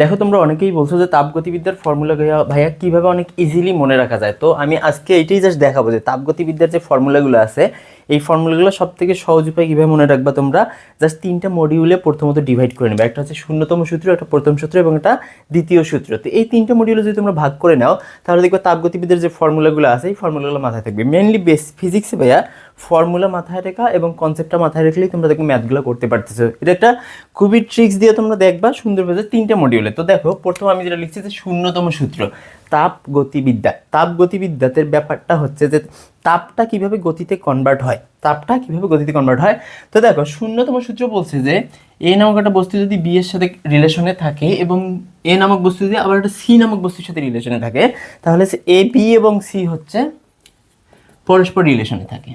দেখো, তোমরা অনেকেই বলছো যে তাপগতিবিদ্যার ফর্মুলা ভাইয়া কীভাবে অনেক ইজিলি মনে রাখা যায়? তো আমি আজকে এইটাই জাস্ট দেখাবো যে তাপগতিবিদ্যার যে ফর্মুলাগুলো আছে, এই ফর্মুলাগুলো সব থেকে সহজ উপায় কীভাবে মনে রাখবা তোমরা? জাস্ট তিনটা মডিউলে প্রথমত ডিভাইড করে নেবে। একটা হচ্ছে শূন্যতম সূত্র, একটা প্রথম সূত্র এবং একটা দ্বিতীয় সূত্র। তো এই তিনটা মডিউলে যদি তোমরা ভাগ করে নাও, তাহলে দেখবে তাপগতিবিদ্যার যে ফর্মুলাগুলো আছে, এই ফর্মুলাগুলো মাথায় থাকবে। মেনলি বেস ফিজিক্সে ভাইয়া ফর্মুলা মাথায় রেখা এবং কনসেপ্টটা মাথায় রাখলেই তোমরা দেখবে ম্যাথগুলো করতে পারতেছো। এটা একটা খুবই ট্রিক্স দিয়ে তোমরা দেখবা সুন্দরভাবে তিনটা মডিউলে তো দেখো, প্রথম আমি যেটা লিখছি যে শূন্যতম সূত্র, তাপ গতিবিদ্যা। তাপ গতিবিদ্যাতে ব্যাপারটা হচ্ছে যে তাপটা কীভাবে গতিতে কনভার্ট হয়? তাপটা কীভাবে গতিতে কনভার্ট হয়? তো দেখো, শূন্যতম সূত্র বলছে যে এ নামক একটা বস্তু যদি বি এর সাথে রিলেশনে থাকে এবং এ নামক বস্তু যদি আবার একটা সি নামক বস্তুর সাথে রিলেশনে থাকে, তাহলে এ বি এবং সি হচ্ছে পরস্পর রিলেশনে থাকে।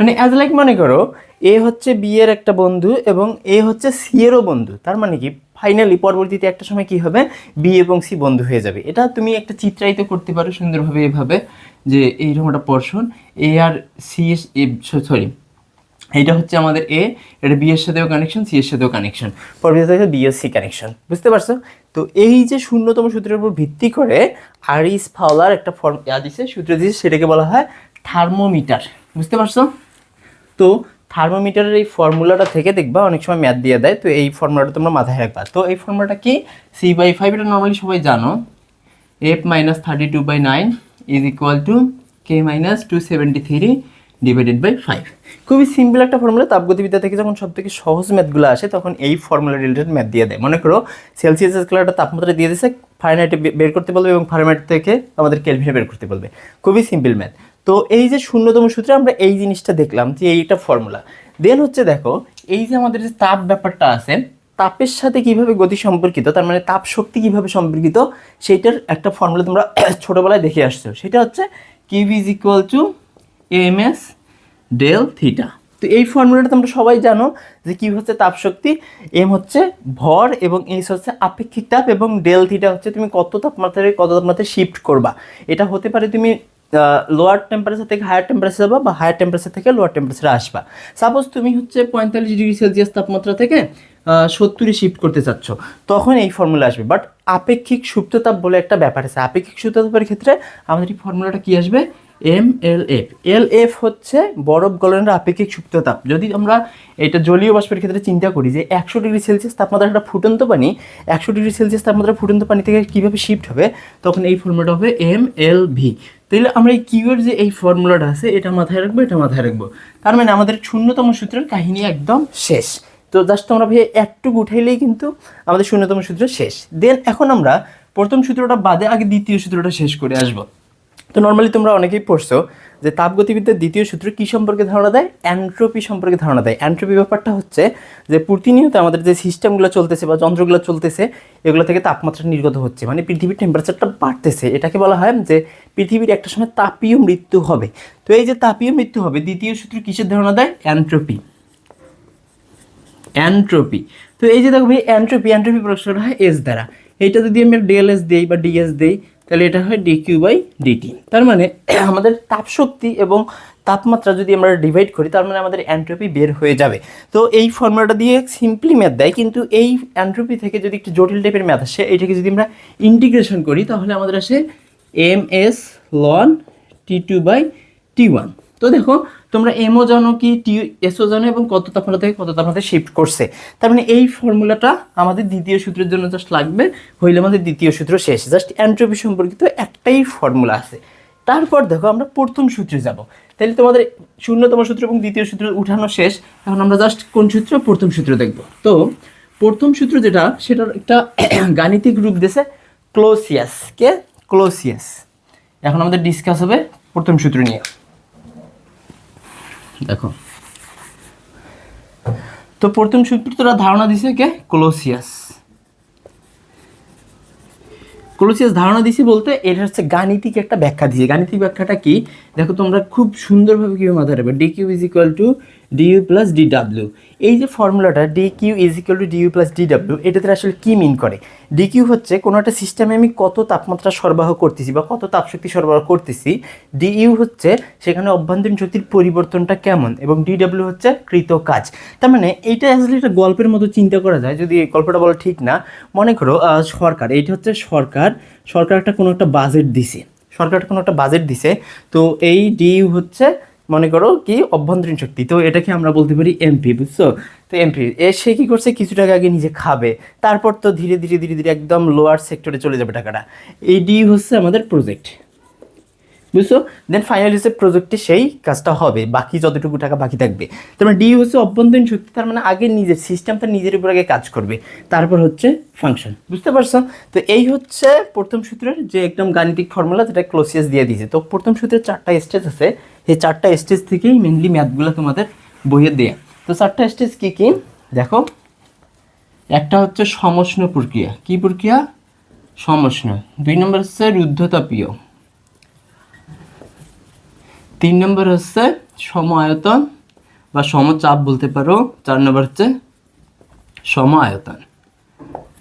মানে অ্যাজ লাইক মনে করো এ হচ্ছে বি এর একটা বন্ধু এবং এ হচ্ছে সি এরও বন্ধু। তার মানে কি? ফাইনালি পরবর্তীতে একটা সময় কি হবে? বি এবং সি বন্ধু হয়ে যাবে। এটা তুমি একটা চিত্রায়িত করতে পারো সুন্দরভাবে এভাবে, যে এইরকম একটা পর্শন এ আর সি সরি এইটা হচ্ছে আমাদের এ এটা বি এর সাথেও কানেকশন সি এর সাথেও কানেকশন পরবর্তীতে হচ্ছে বি সি কানেকশন বুঝতে পারছ? তো এই যে শূন্যতম সূত্রের উপর ভিত্তি করে আরিস ফাওলার একটা ফর্ম ইয়া দিছে, সূত্র দিছে, সেটাকে বলা হয় থার্মোমিটার বুঝতে পারছ? তো থার্মোমিটারের এই ফর্মুলাটা থেকে দেখবা, অনেক সময় ম্যাথ দিয়ে দেয়, তো এই ফর্মুলাটা তোমরা মাথায় রাখবা। তো এই ফর্মুলাটা কি? সি বাই ফাইভ এটা নর্মালি সবাই জানো। F minus thirty two by nine is equal to K minus two seventy three divided by five খুবই সিম্পল একটা ফর্মুলা তাপগতিবিদ্যা থেকে যখন সব থেকে সহজ ম্যাথগুলো আসে, তখন এই ফর্মুলা রিলেটেড ম্যাথ দিয়ে দেয়। মনে করো সেলসিয়াস স্কেলারটা তাপমাত্রা দিয়ে দিচ্ছে ফারেনহাইটে বের করতে বলবে এবং ফারেনহাইট থেকে আমাদের কেলভিনে বের করতে বলবে। খুবই সিম্পল ম্যাথ তো এই যে শূন্যতম সূত্রে আমরা এই জিনিসটা দেখলাম যে এইটা ফর্মুলা। দেন হচ্ছে দেখো, এই যে আমাদের যে তাপ ব্যাপারটা আছে, তাপের সাথে কীভাবে গতি সম্পর্কিত, তার মানে তাপ শক্তি কীভাবে সম্পর্কিত, সেইটার একটা ফর্মুলা তোমরা ছোটোবেলায় দেখে আসছো। সেটা হচ্ছে Q is equal to M S del theta তো এই ফর্মুলাটা তোমরা সবাই জানো যে কী হচ্ছে তাপ শক্তি এম হচ্ছে ভর এবং এইচ হচ্ছে আপেক্ষিক তাপ এবং ডেল থিটা হচ্ছে তুমি কত তাপমাত্রায় কত তাপমাত্রায় শিফট করবা। এটা হতে পারে তুমি লোয়ার টেম্পারেচার থেকে হায়ার টেম্পারেচার যাবা বা হায়ার টেম্পারেচার থেকে লোয়ার টেম্পারেচারে আসবা। সাপোজ তুমি হচ্ছে পঁয়তাল্লিশ ডিগ্রি সেলসিয়াস তাপমাত্রা থেকে সত্তরে শিফট করতে চাচ্ছ, তখন এই ফর্মুলা আসবে। বাট আপেক্ষিক সুপ্ততাপ বলে একটা ব্যাপার আছে। আপেক্ষিক সুপ্ততাপের ক্ষেত্রে আমাদের এই ফর্মুলাটা কী আসবে? M L F L F হচ্ছে বরফ গলনের আপেক্ষিক সুপ্ততাপ যদি আমরা এটা জলীয় বাষ্পের ক্ষেত্রে চিন্তা করি যে একশো ডিগ্রি সেলসিয়াস তাপমাত্রা একটা ফুটন্ত পানি, একশো ডিগ্রি সেলসিয়াস তাপমাত্রা ফুটন্ত পানি থেকে কীভাবে শিফট হবে, তখন এই ফর্মুলাটা হবে এম এল ভি তাহলে আমরা এই কিউয়ের যে এই ফর্মুলাটা আছে, এটা মাথায় রাখব, এটা মাথায় রাখব। তার মানে আমাদের শূন্যতম সূত্রের কাহিনী একদম শেষ। তো জাস্ট তোমরা ভাই একটুকু উঠাইলেই কিন্তু আমাদের শূন্যতম সূত্র শেষ। দেন এখন আমরা প্রথম সূত্রটা বাদে আগে দ্বিতীয় সূত্রটা শেষ করে আসব। তো নর্মালি তোমরা অনেকেই পড়ছো যে তাপগতিবিদ্যার দ্বিতীয় সূত্র কী সম্পর্কে ধারণা দেয়? অ্যান্ট্রোপি সম্পর্কে ধারণা দেয়। অ্যান্ট্রোপি ব্যাপারটা হচ্ছে যে প্রতিনিয়ত আমাদের যে সিস্টেমগুলো চলতেছে বা যন্ত্রগুলো চলতেছে, এগুলো থেকে তাপমাত্রা নির্গত হচ্ছে। মানে পৃথিবীর টেম্পারেচারটা বাড়তেছে। এটাকে বলা হয় যে পৃথিবীর একটা সময় তাপীয় মৃত্যু হবে। তো এই যে তাপীয় মৃত্যু হবে, দ্বিতীয় সূত্র কিসের ধারণা দেয়? অ্যান্ট্রোপি অ্যান্ট্রোপি তো এই যে দেখো ভাই অ্যান্ট্রোপি অ্যান্ট্রোপি প্রকাশ করা হয় এস দ্বারা। এইটা যদি আমি ডিএলএস দিই বা ডিএস দিই তাহলে এটা হয় ডিকিউ বাই ডিটি তার মানে আমাদের তাপশক্তি এবং তাপমাত্রা যদি আমরা ডিভাইড করি, তার মানে আমাদের অ্যান্ট্রোপি বের হয়ে যাবে। তো এই ফর্মুলাটা দিয়ে সিম্পলি ম্যাথ দেয়, কিন্তু এই অ্যান্ট্রোপি থেকে যদি একটু জটিল টাইপের ম্যাথ আসে, এটাকে যদি আমরা ইন্টিগ্রেশন করি, তাহলে আমাদের আসে M S ln T two by T one তো দেখো, তোমরা এমও জানো কি টি এসও জানো এবং কত তাপমাত্রা থেকে কত তাপমাত্রা শিফট করছে। তার মানে এই ফর্মুলাটা আমাদের দ্বিতীয় সূত্রের জন্য জাস্ট লাগবে, হইলে আমাদের দ্বিতীয় সূত্র শেষ। জাস্ট অ্যান্ট্রপি সম্পর্কিত একটাই ফর্মুলা আছে। তারপর দেখো, আমরা প্রথম সূত্রে যাব। তাহলে তোমাদের শূন্যতম সূত্র এবং দ্বিতীয় সূত্র উঠানো শেষ। এখন আমরা জাস্ট কোন সূত্র? প্রথম সূত্র দেখব। তো প্রথম সূত্র যেটা, সেটার একটা গাণিতিক রূপ দিয়েছে ক্লোসিয়াস। কে? ক্লোসিয়াস। এখন আমাদের ডিসকাস হবে প্রথম সূত্র নিয়ে। দেখো। তো প্রথম সূত্রটা ধারণা দিছে কে? ক্লোসিয়াস। কলোসিয়াস ধারণা দিছে বলতে এটা হচ্ছে গাণিতিক একটা ব্যাখ্যা দিয়েছে গাণিতিক ব্যাখ্যাটা কি? দেখো তোমরা খুব সুন্দরভাবে কীভাবে মাথায় রাখবে। D Q is equal to D U plus D W এই যে ফর্মুলাটা D Q is equal to D U plus D W এটাতে আসলে কী মিন করে? ডি কিউ হচ্ছে কোনো একটা সিস্টেমে আমি কত তাপমাত্রা সরবরাহ করতেছি বা কত তাপশক্তি সরবরাহ করতেছি ডিইউ হচ্ছে সেখানে অভ্যন্তরীণ শক্তির পরিবর্তনটা কেমন এবং ডিডাব্লিউ হচ্ছে কৃত কাজ। তার মানে এইটা আসলে একটা গল্পের মতো চিন্তা করা যায়, যদি এই গল্পটা বলা ঠিক না, মনে করো সরকার, এইটা হচ্ছে সরকার সরকার একটা কোনো একটা বাজেট দিছে সরকার কোনো একটা বাজেট দিছে, তো এই ডিইউ হচ্ছে মনে করো কি? অভ্যন্তরীণ শক্তি। তো এটাকে আমরা বলতে পারি এমপি, বুঝছ? তো এমপি, এ সে কী করছে? কিছু টাকা আগে নিজে খাবে। তারপর তো ধীরে ধীরে ধীরে ধীরে একদম লোয়ার সেক্টরে চলে যাবে টাকাটা। এইটি হচ্ছে আমাদের প্রজেক্ট বুঝছ? দেন ফাইনাল হচ্ছে প্রজেক্টে সেই কাজটা হবে, বাকি যতটুকু টাকা বাকি থাকবে। তার মানে ডি হচ্ছে অভ্যন্তরীণ শক্তি, তার মানে আগে নিজের সিস্টেম তার নিজের উপর আগে কাজ করবে, তারপর হচ্ছে ফাংশন বুঝতে পারছ? তো এই হচ্ছে প্রথম সূত্রের যে একদম গাণিতিক ফর্মুলা যেটা ক্লোসিয়াস দিয়ে দিয়েছে। তো প্রথম সূত্রের চারটা স্টেজ আছে এই চারটা স্টেজ থেকেই মেনলি ম্যাথগুলো তোমাদের বইয়ে দেয়া। তো চারটা স্টেজ কী কী? দেখো, একটা হচ্ছে সমষ্ণ প্রক্রিয়া। কি প্রক্রিয়া? সমষ্ণ। দুই নম্বর হচ্ছে রুদ্ধতাপীয় তিন নম্বর হচ্ছে সম আয়তন বা সমচাপ বলতে পারো। চার নম্বর হচ্ছে সম আয়তন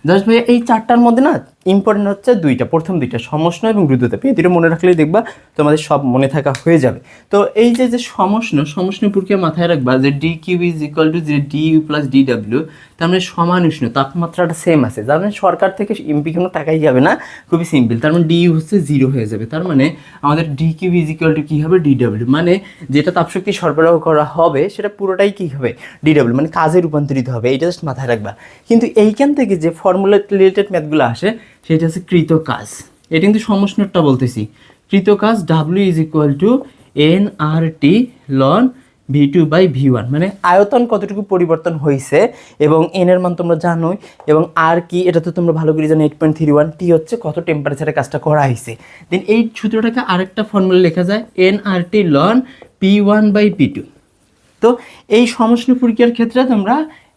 জাস্ট ভাইয়া এই চারটার মধ্যে না ইম্পর্টেন্ট হচ্ছে দুইটা। প্রথম দুইটা সমষ্ণ এবং রুদ্রতাপী এই দুটো মনে রাখলেই দেখবা তোমাদের সব মনে থাকা হয়ে যাবে। তো এই যে যে সমষ্ণ সমষ্ণ প্রক্রিয়া মাথায় রাখবা যে D Q is equal to যে D U plus D W তার মানে সমান উষ্ণ, তাপমাত্রাটা সেম আছে। যার মানে সরকার থেকে এমপি কোনো টাকাই যাবে না, খুবই সিম্পল তার মানে ডি ইউ হচ্ছে জিরো হয়ে যাবে। তার মানে আমাদের D Q is equal to কী হবে? ডি ডাব্লিউ মানে যেটা তাপশক্তি সরবরাহ করা হবে, সেটা পুরোটাই কী হবে? ডি ডাব্লিউ মানে কাজে রূপান্তরিত হবে। এইটা জাস্ট মাথায় রাখবা। কিন্তু এইখান থেকে যে ফর্মুলা রিলেটেড ম্যাথগুলো আসে সেটা হচ্ছে কৃত কাজ এটা কিন্তু সমষ্ণটা বলতেছি। কৃত কাজ W is equal to N R T ln V two by V one মানে আয়তন কতটুকু পরিবর্তন হয়েছে এবং এন এর মান তোমরা জানোই এবং আর কি, এটা তো তোমরা ভালো করে জানো eight point three one T হচ্ছে কত টেম্পারেচারে কাজটা করা হয়েছে দেন এই সূত্রটাকে আরেকটা ফর্মুলা লেখা যায় N R T ln P one by P two তো এই সমষ্ণ প্রক্রিয়ার ক্ষেত্রে তোমরা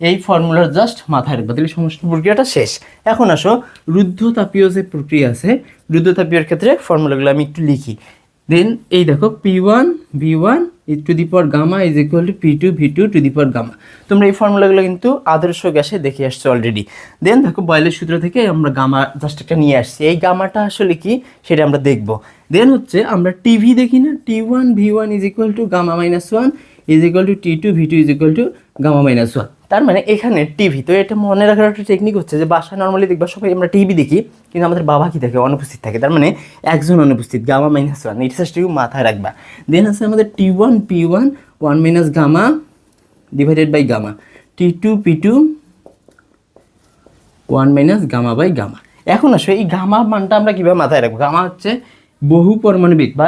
এই ফর্মুলার জাস্ট মাথায় রাখবে। তাহলে সমষ্ণ প্রক্রিয়াটা শেষ। এখন আসো, রুদ্ধতাপীয় যে প্রক্রিয়া আছে রুদ্ধতাপীয়র ক্ষেত্রে ফর্মুলাগুলো আমি একটু লিখি। দেন এই দেখো P one V one to the power gamma is equal to P two V two to the power gamma তোমরা এই ফর্মুলাগুলো কিন্তু আদর্শ গ্যাসে দেখে আসছো অলরেডি দেন দেখো বয়লের সূত্র থেকে আমরা গামা জাস্ট একটা নিয়ে আসছি। এই গামাটা আসলে কি, সেটা আমরা দেখব। দেন হচ্ছে, আমরা টিভি দেখি না? T one V one is equal to gamma minus one is equal to T two V two is equal to gamma minus one তার মানে এখানে টিভি তো এটা মনে রাখার একটা টেকনিক হচ্ছে যে বাসায় নর্মালি দেখবা সবাই আমরা টিভি দেখি, কিন্তু আমাদের বাবা কি থাকে? অনুপস্থিত থাকে। তার মানে একজন অনুপস্থিত গামা মাইনাস ওয়ান এটা জাস্ট মাথায় রাখবা। দেন আছে আমাদের T one P one one minus gamma divided by gamma T two P two one minus gamma by gamma এখন আসো, এই গামা মানটা আমরা কীভাবে মাথায় রাখব? গামা হচ্ছে বহু পরমাণবিক বা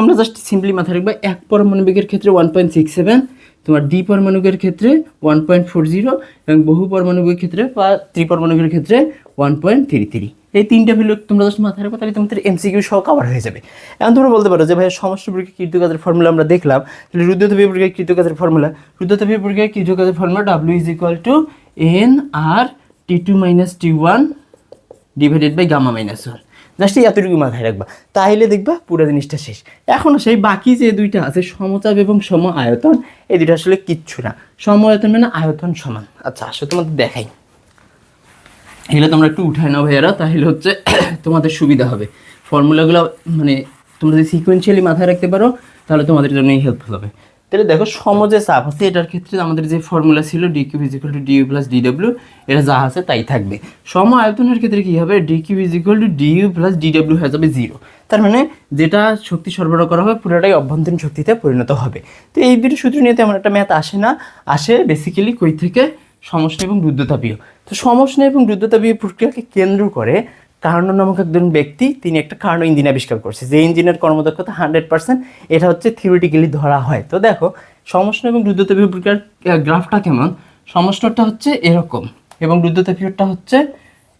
তোমরা জাস্ট সিম্পলি মাথায় রাখবে, এক পরমাণবিকের ক্ষেত্রে ওয়ান পয়েন্ট সিক্স সেভেন তোমার দ্বি পরমাণবিকের ক্ষেত্রে ওয়ান পয়েন্ট ফোর জিরো এবং বহু পরমাণবিকের ক্ষেত্রে বা ত্রিপরমাণবিকের ক্ষেত্রে ওয়ান পয়েন্ট থ্রি থ্রি এই তিনটা ভ্যালু তোমরা জাস্ট মাথায় রাখো তাহলে তোমাদের এমসিকিউ সহ কভার হয়ে যাবে। এখন তোমরা বলতে পারো যে ভাই সমস্ত প্রক্রিয়া কৃতকাজের ফর্মুলা আমরা দেখলাম। তাহলে রুদ্রতাপীয় প্রক্রিয়া কৃতকাজের ফর্মুলা রুদ্রতাপীয় প্রক্রিয়া কৃতকাজের formula W is equal to N R T two minus T one divided by gamma minus one just এতটুকু মাথায় রাখবা। তাহলে দেখবা পুরো জিনিসটা শেষ। এখন সেই বাকি যে দুইটা আছে, সমচাপ এবং সম আয়তন, এই দুইটা আসলে কিচ্ছু না। সম আয়তন মানে আয়তন সমান। আচ্ছা আসলে তোমাদের দেখাই। এগুলো তোমরা একটু উঠায় নাও ভাইয়ারা, তাহলে হচ্ছে তোমাদের সুবিধা হবে। ফর্মুলাগুলো মানে তোমরা যদি সিকুয়েন্সিয়ালি মাথায় রাখতে পারো, তাহলে তোমাদের জন্যই হেল্পফুল হবে। তাহলে দেখো সম যে চাপ আছে, এটার ক্ষেত্রে আমাদের যে ফর্মুলা ছিল D Q is equal to D U plus D W এটা যা আছে তাই থাকবে। সম আয়তনের ক্ষেত্রে কী হবে? D Q is equal to D U plus D W হয়ে যাবে জিরো তার মানে যেটা শক্তি সরবরাহ করা হবে, পুরোটাই অভ্যন্তরীণ শক্তিতে পরিণত হবে। তো এই দুটো সূত্র নিয়ে তেমন একটা ম্যাথ আসে না। আসে বেসিক্যালি কই থেকে? সমষ্ণ এবং রুদ্ধতাপীয়। তো সমষ্ণ এবং রুদ্ধতাপীয় প্রক্রিয়াকে কেন্দ্র করে কার্নো নামক একজন ব্যক্তি তিনি একটা কার্নো ইঞ্জিন আবিষ্কার করছে। যে ইঞ্জিনের কর্মদক্ষতা হান্ড্রেড পার্সেন্ট এটা হচ্ছে থিওরিটিক্যালি ধরা হয়। তো দেখো সমষ্ণ এবং রুদ্ধতাপীয় প্রক্রিয়ার গ্রাফটা কেমন? সমষ্ণটা হচ্ছে এরকম এবং রুদ্ধতাপীয়টা হচ্ছে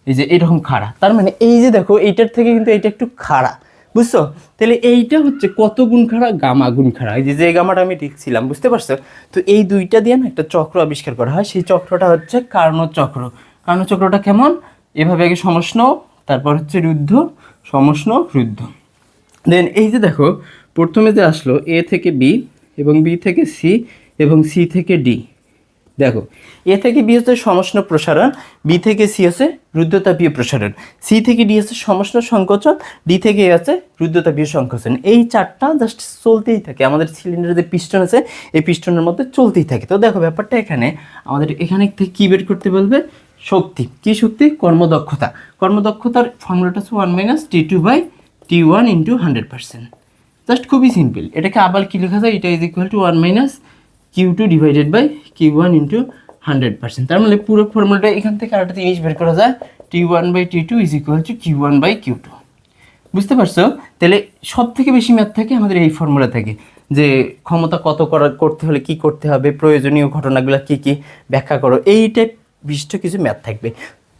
এই যে এরকম খাড়া। তার মানে এই যে দেখো, এইটার থেকে কিন্তু এইটা একটু খাড়া, বুঝছ? তাহলে এইটা হচ্ছে কত গুণ খাড়া? গামা গুণ খাড়া। এই যে যে গামাটা আমি লিখছিলাম বুঝতে পারছ? তো এই দুইটা দিয়ে না একটা চক্র আবিষ্কার করা হয়। সেই চক্রটা হচ্ছে কার্ণ চক্র কার্ণ চক্রটা কেমন? এভাবে আগে সমষ্ণ তারপর হচ্ছে রুদ্ধ, সমষ্ণ, রুদ্ধ। দেন এই যে দেখো, প্রথমে যে আসলো এ থেকে বি এবং বি থেকে সি এবং সি থেকে ডি। দেখো, এ থেকে বি হচ্ছে সমষ্ণ প্রসারণ, বি থেকে সি হচ্ছে রুদ্রতাপীয় প্রসারণ। সি থেকে ডি হচ্ছে সমষ্ণ সংকোচন ডি থেকে এ আছে রুদ্রতাপীয় সংকোচন। এই চারটা জাস্ট চলতেই থাকে। আমাদের সিলিন্ডারের যে পিস্টন আছে, এই পিস্টনের মধ্যে চলতেই থাকে। তো দেখো, ব্যাপারটা এখানে, আমাদের এখানে থেকে কী বের করতে বলবে? শক্তি। কি শক্তি? কর্মদক্ষতা। কর্মদক্ষতার ফর্মুলাটা হচ্ছে one minus T two by T one into hundred percent just খুবই সিম্পল এটাকে আবার কি লেখা যায়? এটা is equal to one minus Q two divided by Q one into hundred percent তার মানে পুরো ফর্মুলাটা এখান থেকে আরেকটা জিনিস বের করা যায়। T one by T two is equal to Q one by Q two বুঝতে পারছ? তাহলে সব থেকে বেশি ম্যাথ থাকে আমাদের এই ফর্মুলা থাকে। যে ক্ষমতা কত করা করতে হলে কি করতে হবে? প্রয়োজনীয় ঘটনাগুলো কি কি? ব্যাখ্যা করো। এই টাইপ বিশিষ্ট কিছু ম্যাথ থাকবে।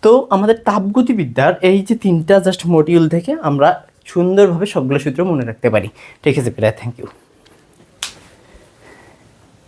তো আমাদের তাপগতিবিদ্যার এই যে তিনটা জাস্ট মডিউল থেকে আমরা সুন্দরভাবে সবগুলো সূত্র মনে রাখতে পারি। ঠিক আছে প্রায় থ্যাংক ইউ